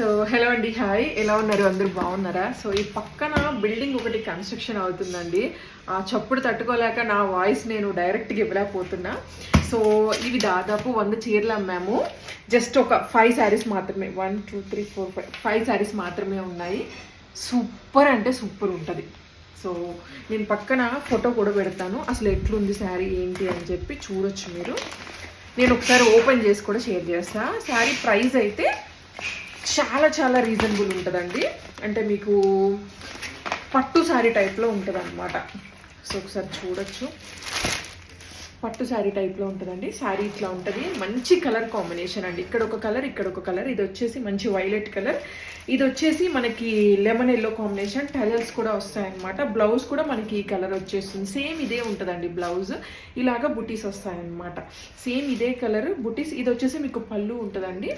So hello అండి hi ఎలా ఉన్నారు? అందరూ బాగున్నారా? సో ఈ పక్కన బిల్డింగ్ ఒకటి కన్స్ట్రక్షన్ అవుతుందండి. ఆ చప్పుడు తట్టుకోలేక నా వాయిస్ నేను డైరెక్ట్గా ఇవ్వలేకపోతున్నా. సో ఇవి దాదాపు వంద చీరలు అమ్మాము. జస్ట్ ఒక ఫైవ్ శారీస్ మాత్రమే. One two three four five five sarees మాత్రమే ఉన్నాయి. సూపర్ అంటే సూపర్ ఉంటుంది. సో నేను పక్కన ఫోటో కూడా పెడతాను. అసలు ఎట్లుంది శారీ ఏంటి అని చెప్పి చూడొచ్చు మీరు. నేను ఒకసారి ఓపెన్ చేసి కూడా షేర్ చేస్తాను శారీ ప్రైస్ అయితే చాలా చాలా రీజనబుల్ ఉంటుందండి. అంటే మీకు పట్టు శారీ టైప్లో ఉంటుంది అనమాట సో ఒకసారి చూడొచ్చు. పట్టు శారీ టైప్లో ఉంటుందండి. శారీ ఇట్లా ఉంటుంది. మంచి కలర్ కాంబినేషన్ అండి. ఇక్కడ ఒక కలర్ ఇక్కడ ఒక కలర్ ఇది వచ్చేసి మంచి వైలెట్ కలర్ ఇది వచ్చేసి మనకి లెమన్ ఎల్లో కాంబినేషన్ టెలర్స్ కూడా వస్తాయన్నమాట. బ్లౌజ్ కూడా మనకి ఈ కలర్ వచ్చేస్తుంది. సేమ్ ఇదే ఉంటుందండి బ్లౌజ్ ఇలాగా బుటీస్ వస్తాయన్నమాట. సేమ్ ఇదే కలర్ బుటీస్. ఇది వచ్చేసి మీకు పళ్ళు ఉంటుందండి.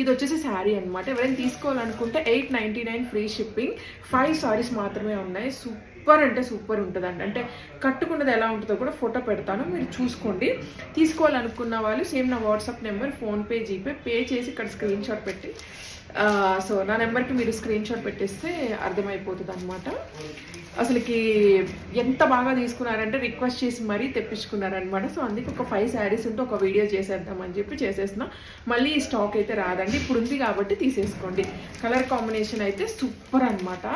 ఇది వచ్చేసి శారీ అనమాట ఎవరైనా తీసుకోవాలనుకుంటే eight ninety nine free shipping five sarees మాత్రమే ఉన్నాయి. సూపర్ సూపర్ అంటే సూపర్ ఉంటుందండి. అంటే కట్టుకున్నది ఎలా ఉంటుందో కూడా ఫోటో పెడతాను. మీరు చూసుకోండి. తీసుకోవాలనుకున్న వాళ్ళు సేమ్ నా WhatsApp number PhonePe GPay pay చేసి ఇక్కడ స్క్రీన్ షాట్ పెట్టి సో నా నెంబర్కి మీరు స్క్రీన్ షాట్ పెట్టేస్తే అర్థమైపోతుంది అనమాట అసలుకి ఎంత బాగా తీసుకున్నారంటే రిక్వెస్ట్ చేసి మరీ తెప్పించుకున్నారనమాట సో అందుకే ఒక ఫైవ్ శారీస్ ఉంటే ఒక వీడియో చేసేద్దామని చెప్పి చేసేస్తున్నా. మళ్ళీ ఈ స్టాక్ అయితే రాదండి. ఇప్పుడు ఉంది కాబట్టి తీసేసుకోండి. కలర్ కాంబినేషన్ అయితే సూపర్ అనమాట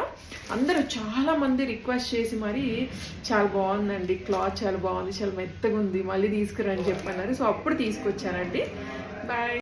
అందరూ చాలా మంది రిక్వెస్ట్ చేసి మరీ చాలా బాగుందండి. క్లాత్ చాలా బాగుంది. చాలా మెత్తగా ఉంది. మళ్ళీ తీసుకురని చెప్పన్నారు సో అప్పుడు తీసుకొచ్చానండి. బాయ్